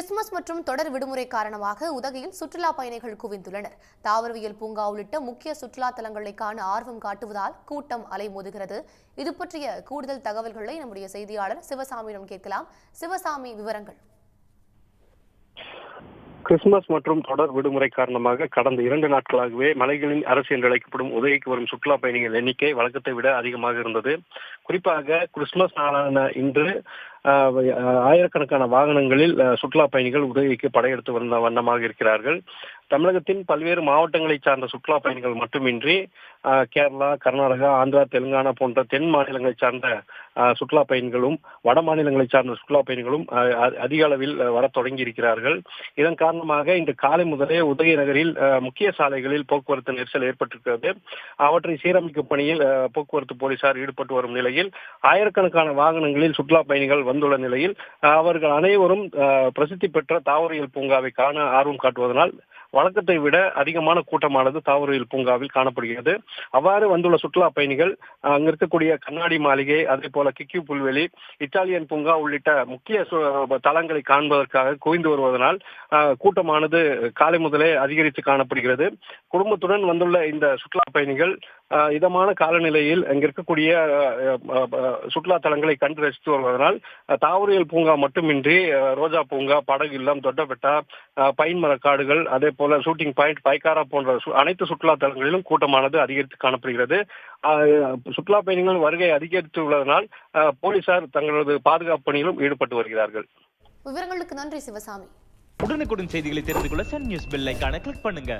Christmas மற்றும் தொடர் விடுமுறை காரணமாக உதகையில் சுற்றுலா பயணிகள் குவிந்துள்ளனர். தாவரவியல் பூங்கா உள்ளிட்ட முக்கிய சுற்றுலா தலங்களை காண ஆர்வம் காட்டுவதால் கூட்டம் அலைமோதுகிறது இது பற்றிய கூடுதல் தகவல்களை நம்முடைய செய்தியாளர் சிவசாமியிடம் கேட்கலாம். சிவசாமி விவரங்கள். கிறிஸ்துமஸ் மற்றும் தொடர் விடுமுறை காரணமாக கடந்த இரண்டு நாட்களாகவே மலைகளின் அரசு என்று அழைக்கப்படும் உதவிக்கு வரும் சுற்றுலா பயணிகள் எண்ணிக்கை வழக்கத்தை விட அதிகமாக இருந்தது. குறிப்பாக கிறிஸ்துமஸ் நாளான இன்று ஆயிரக்கணக்கான வாகனங்களில் சுற்றுலா பயணிகள் உதவிக்கு படையெடுத்து வந்த வண்ணமாக இருக்கிறார்கள். தமிழகத்தின் பல்வேறு மாவட்டங்களை சார்ந்த சுற்றுலா பயணிகள் மட்டுமின்றி கேரளா கர்நாடகா ஆந்திரா தெலுங்கானா போன்ற தென் மாநிலங்களை சார்ந்த சுற்றுலா பயணிகளும் வட மாநிலங்களை சார்ந்த சுற்றுலா பயணிகளும் அதிக அளவில் வரத் தொடங்கி இருக்கிறார்கள் இதன் காரணமாக இன்று காலை முதலே உதகை நகரில் முக்கிய சாலைகளில் போக்குவரத்து நெரிசல் ஏற்பட்டிருக்கிறது. அவற்றை சீரமைக்கும் பணியில் போக்குவரத்து போலீசார் ஈடுபட்டு வரும் நிலையில் ஆயிரக்கணக்கான வாகனங்களில் சுற்றுலா பயணிகள் வந்துள்ள நிலையில் அவர்கள் அனைவரும் ஆஹ், பிரசித்தி பெற்ற தாவரியல் பூங்காவை காண ஆர்வம் காட்டுவதனால் வழக்கத்தை விட அதிகமான கூட்டமானது தாவரவியல் பூங்காவில் காணப்படுகிறது. அவ்வாறு வந்துள்ள சுற்றுலா பயணிகள் அங்க இருக்கக்கூடிய கண்ணாடி மாளிகை அதே போல கிக்கியூ புல்வெளி இத்தாலியன் பூங்கா உள்ளிட்ட முக்கிய சு- காண்பதற்காக குவிந்து வருவதனால் ஆஹ், கூட்டமானது காலை முதலே அதிகரித்து காணப்படுகிறது. குடும்பத்துடன் வந்துள்ள இந்த சுற்றுலா பயணிகள் இதமான காலநிலையில் அங்க இருக்கக்கூடிய சுற்றுலா தலங்களை கண்டு ரசித்து வருவதனால் தாவரியல் பூங்கா மட்டுமின்றி ரோஜா பூங்கா படகு இல்லம் தொட்டபெட்டா பைன் மரக்காடுகள் அதே போல ஷூட்டிங் பாயிண்ட் பைக்காரா போன்ற அனைத்து சுற்றுலா தலங்களிலும் கூட்டமானது அதிகரித்து காணப்படுகிறது. சுற்றுலா பயணிகள் வருகை அதிகரித்து உள்ளதனால் போலீசார் தங்களது பாதுகாப்பு பணியிலும் ஈடுபட்டு வருகிறார்கள். விவரங்களுக்கு நன்றி சிவசாமி. உடனுக்குடன் செய்திகளை தெரிந்து கொள்ள சன் நியூஸ் பெல் ஐகானை கிளிக் பண்ணுங்க.